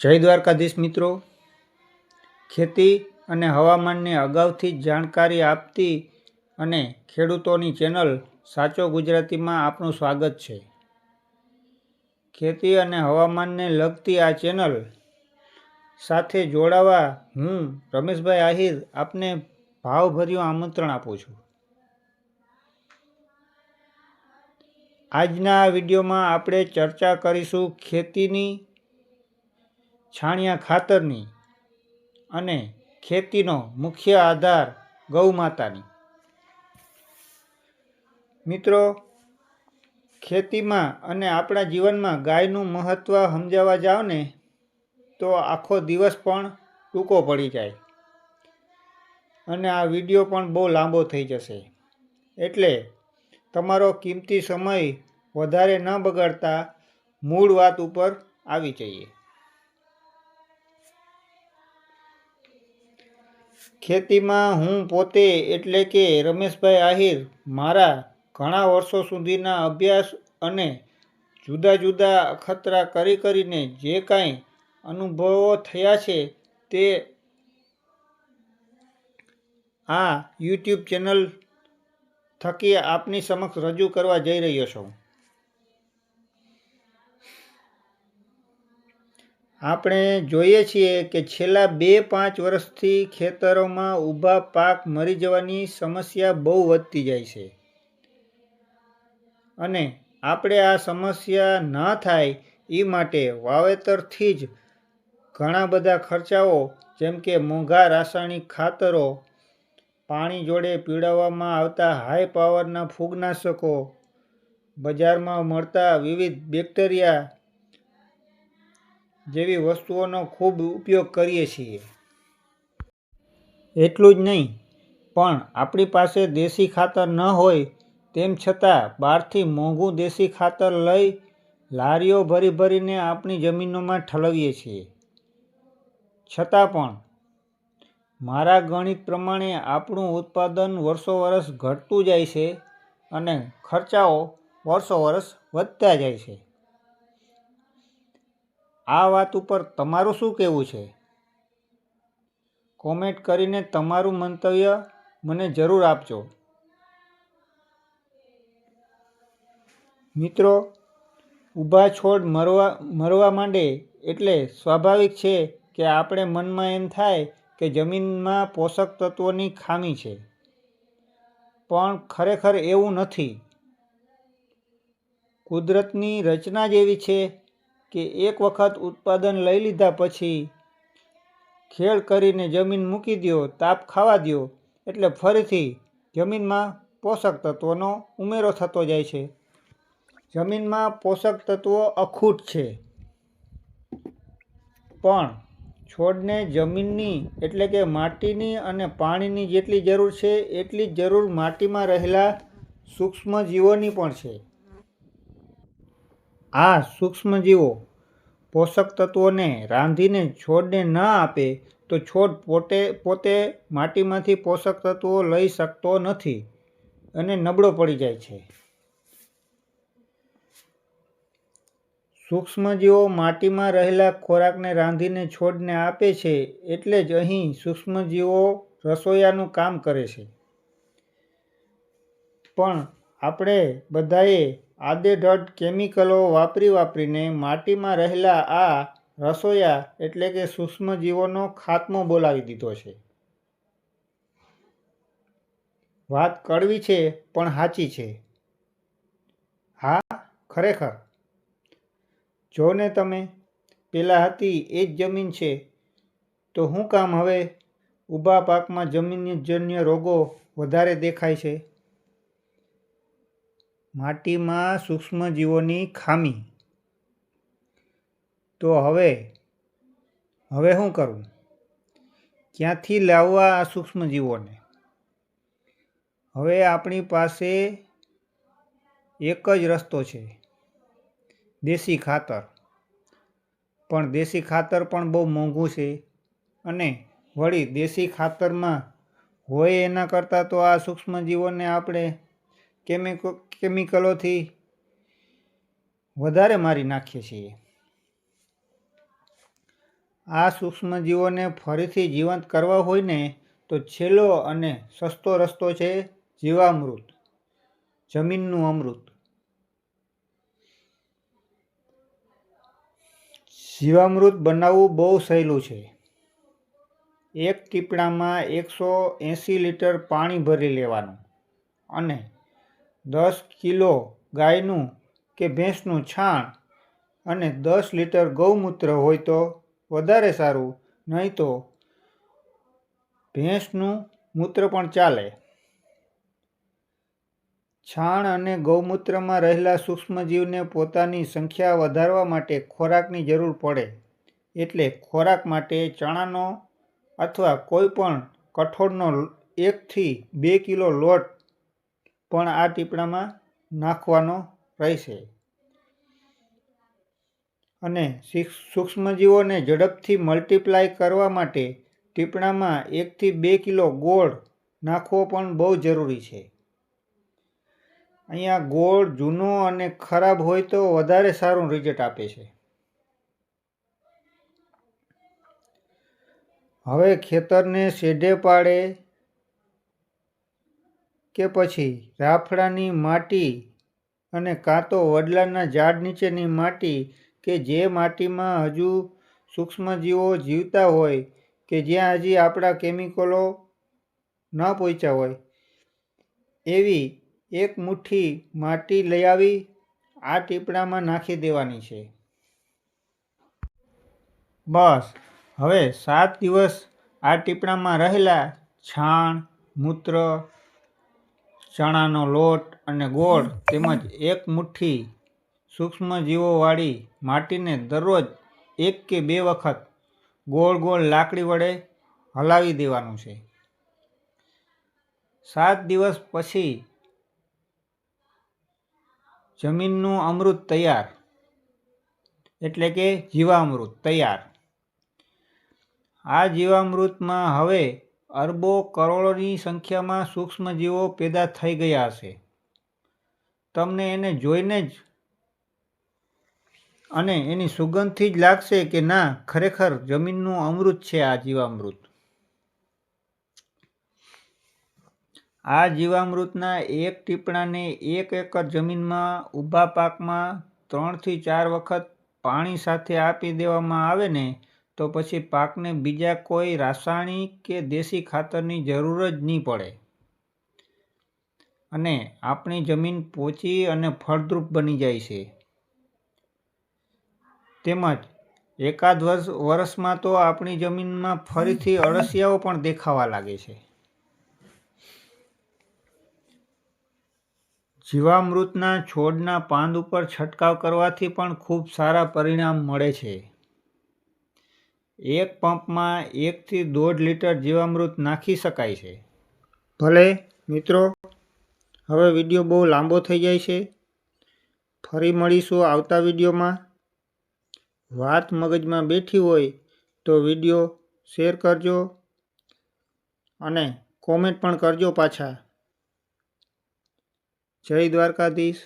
જય દ્વારકાધીશ મિત્રો. ખેતી અને હવામાનની અગાઉથી જ જાણકારી આપતી અને ખેડૂતોની ચેનલ સાચો ગુજરાતીમાં આપનું સ્વાગત છે. ખેતી અને હવામાનને લગતી આ ચેનલ સાથે જોડાવા હું રમેશભાઈ આહિર આપને ભાવભર્યું આમંત્રણ આપું છું. આજના વિડીયોમાં આપણે ચર્ચા કરીશું ખેતીની છાણિયા ખાતરની અને ખેતીનો મુખ્ય આધાર ગૌ માતાની મિત્રો, ખેતીમાં અને આપણા જીવનમાં ગાયનું મહત્ત્વ સમજાવવા જાઓ ને, તો આખો દિવસ પણ ટૂંકો પડી જાય. અને આ વીડિયો પણ બહુ લાંબો થઈ જશે. એટલે તમારો કિંમતી સમય વધારે ન બગાડતા મૂળ વાત ઉપર આવી જઈએ. ખેતીમાં હું પોતે એટલે કે રમેશભાઈ આહિર મારા ઘણા વર્ષો સુધીના અભ્યાસ અને જુદા જુદા અખતરા કરી કરીને જે કાંઈ અનુભવો થયા છે તે આ યુટ્યુબ ચેનલ થકી આપની સમક્ષ રજૂ કરવા જઈ રહ્યો છું. આપણે જોઈએ છીએ કે છેલ્લા બે પાંચ વર્ષથી ખેતરોમાં ઊભા પાક મરી જવાની સમસ્યા બહુ વધતી જાય છે. અને આપણે આ સમસ્યા ન થાય એ માટે વાવેતરથી જ ઘણા બધા ખર્ચાઓ, જેમ કે મોંઘા રાસાયણિક ખાતરો, પાણી જોડે પીળવવામાં આવતા હાઈ પાવરના ફૂગનાશકો, બજારમાં મળતા વિવિધ બેક્ટેરિયા જેવી વસ્તુઓનો ખૂબ ઉપયોગ કરીએ છીએ. એટલું જ નહીં, પણ આપણી પાસે દેશી ખાતર ન હોય તેમ છતાં બહારથી મોંઘું દેશી ખાતર લઈ લારીઓ ભરી ભરીને આપણી જમીનોમાં ઠલવીએ છીએ. છતાં પણ, મારા ગણિત પ્રમાણે આપણું ઉત્પાદન વર્ષો વર્ષ ઘટતું જાય છે અને ખર્ચાઓ વર્ષો વર્ષ વધતા જાય છે. આ વાત ઉપર તમારું શું કહેવું છે? કોમેન્ટ કરીને તમારું મંતવ્ય મને જરૂર આપજો. મિત્રો, ઊભા છોડ મરવા મરવા માંડે એટલે સ્વાભાવિક છે કે આપણે મનમાં એમ થાય કે જમીનમાં પોષક તત્વોની ખામી છે. પણ ખરેખર એવું નથી. કુદરતની રચના જ એવી છે કે એક વખત ઉત્પાદન લઈ લીધા પછી ખેડ કરીને જમીન મૂકી દો તાપ ખાવા દો એટલે ફરીથી જમીનમાં પોષક તત્વોનો ઉમેરો થતો જાય છે. જમીનમાં પોષક તત્વો અખૂટ છે. પણ છોડને જમીનની એટલે કે માટીની અને પાણીની જેટલી જરૂર છે, એટલી જ જરૂર માટીમાં રહેલા સૂક્ષ્મ જીવોની પણ છે. આ સૂક્ષ્મજીવો પોષક તત્વોને રાંધીને છોડને ન આપે તો છોડ પોતે પોતે માટીમાંથી પોષક તત્વો લઈ શકતો નથી અને નબળો પડી જાય છે. સૂક્ષ્મજીવો માટીમાં રહેલા ખોરાકને રાંધીને છોડને આપે છે એટલે જ અહીં સૂક્ષ્મજીવો રસોયાનું કામ કરે છે. પણ આપણે બધાએ આડેધડ કેમિકલો વાપરી વાપરીને માટીમાં રહેલા આ રસોયા એટલે કે સૂક્ષ્મજીવોનો ખાત્મો બોલાવી દીધો છે. વાત કડવી છે, પણ સાચી છે. હા, ખરેખર. જો ને તમે, પેલા હતી એ જ જમીન છે. તો શું કામ હવે ઊભા પાકમાં જમીનજન્ય રોગો વધારે દેખાય છે? માટીમાં સૂક્ષ્મજીવોની ખામી. તો હવે હવે શું કરવું ક્યાંથી લાવવા આ સૂક્ષ્મજીવોને? હવે આપણી પાસે એક જ રસ્તો છે, દેશી ખાતર. પણ દેશી ખાતર પણ બહુ મોંઘું છે અને વળી દેશી ખાતરમાં હોય એના કરતાં તો આ સૂક્ષ્મજીવોને આપણે કેમિકો, કેમિકલોથી વધારે મારી નાખીએ છીએ. આ સૂક્ષ્મજીવોને ફરીથી જીવંત કરવા હોય ને તો છેલ્લો અને સસ્તો રસ્તો છે જીવામૃત, જમીનનું અમૃત. જીવામૃત બનાવવું બહુ સહેલું છે. એક ટીપડામાં એકસો એંસી લીટર પાણી ભરી લેવાનું અને દસ કિલો ગાયનું કે ભેંસનું છાણ અને દસ લીટર ગૌમૂત્ર હોય તો વધારે સારું, નહીં તો ભેંસનું મૂત્ર પણ ચાલે. છાણ અને ગૌમૂત્રમાં રહેલા સૂક્ષ્મજીવને પોતાની સંખ્યા વધારવા માટે ખોરાકની જરૂર પડે, એટલે ખોરાક માટે ચણાનો અથવા કોઈ પણ કઠોળનો એકથી બે કિલો લોટ પણ આ ટીપણામાં નાખવાનો રહેશે. અને સૂક્ષ્મજીવોને ઝડપથી મલ્ટીપ્લાય કરવા માટે ટીપણામાં એકથી બે કિલો ગોળ નાખવો પણ બહુ જરૂરી છે. અહીંયા ગોળ જૂનો અને ખરાબ હોય તો વધારે સારું રિઝલ્ટ આપે છે. હવે ખેતરને શેઢે પાડે કે પછી રાફડાની માટી અને કાં તો વડલાના ઝાડ નીચેની માટી કે જે માટીમાં હજુ સૂક્ષ્મજીવો જીવતા હોય કે જ્યાં હજી આપણા કેમિકલો ન પહોંચ્યા હોય. એવી એક મુઠ્ઠી માટી લઈ આવી, આ ટીપડામાં નાખી દેવાની છે. બસ, હવે સાત દિવસ આ ટીપડામાં રહેલા છાણ, મૂત્ર ચણાનો લોટ અને ગોળ તેમજ એક મુઠ્ઠી સૂક્ષ્મજીવોવાળી માટીને દરરોજ એક કે બે વખત ગોળ ગોળ લાકડી વડે હલાવી દેવાનું છે. સાત દિવસ પછી જમીનનું અમૃત તૈયાર, એટલે કે જીવામૃત તૈયાર. આ જીવામૃતમાં હવે અરબો કરોડોની સંખ્યામાં સૂક્ષ્મજીવો પેદા થઈ ગયા હશે. તમને એને જોઈને જ અને એની સુગંધથી જ લાગશે કે ના, ખરેખર જમીનનું અમૃત છે આ જીવામૃત. આ જીવામૃતના એક ટીપણાને એક એકર જમીનમાં ઊભા પાકમાં ત્રણથી ચાર વખત પાણી સાથે આપી દેવામાં આવે ને તો પછી પાકને બીજા કોઈ રાસાયણિક કે દેશી ખાતરની જરૂર જ નહીં પડે. અને આપણી જમીન પોચી અને ફળદ્રુપ બની જાય છે. તેમજ એકાદ વર્ષ, વર્ષમાં તો આપણી જમીનમાં ફરીથી અળસિયાઓ પણ દેખાવા લાગે છે. જીવામૃતના છોડના પાંદ ઉપર છંટકાવ કરવાથી પણ ખૂબ સારા પરિણામ મળે છે. એક પંપમાં એકથી દોઢ લીટર જીવામૃત નાખી શકાય છે. ભલે, મિત્રો, હવે વીડિયો બહુ લાંબો થઈ જાય છે. ફરી મળીશું આવતા વિડીયોમાં. વાત મગજમાં બેઠી હોય તો વીડિયો શેર કરજો અને કોમેન્ટ પણ કરજો પાછા. જય દ્વારકાધીશ.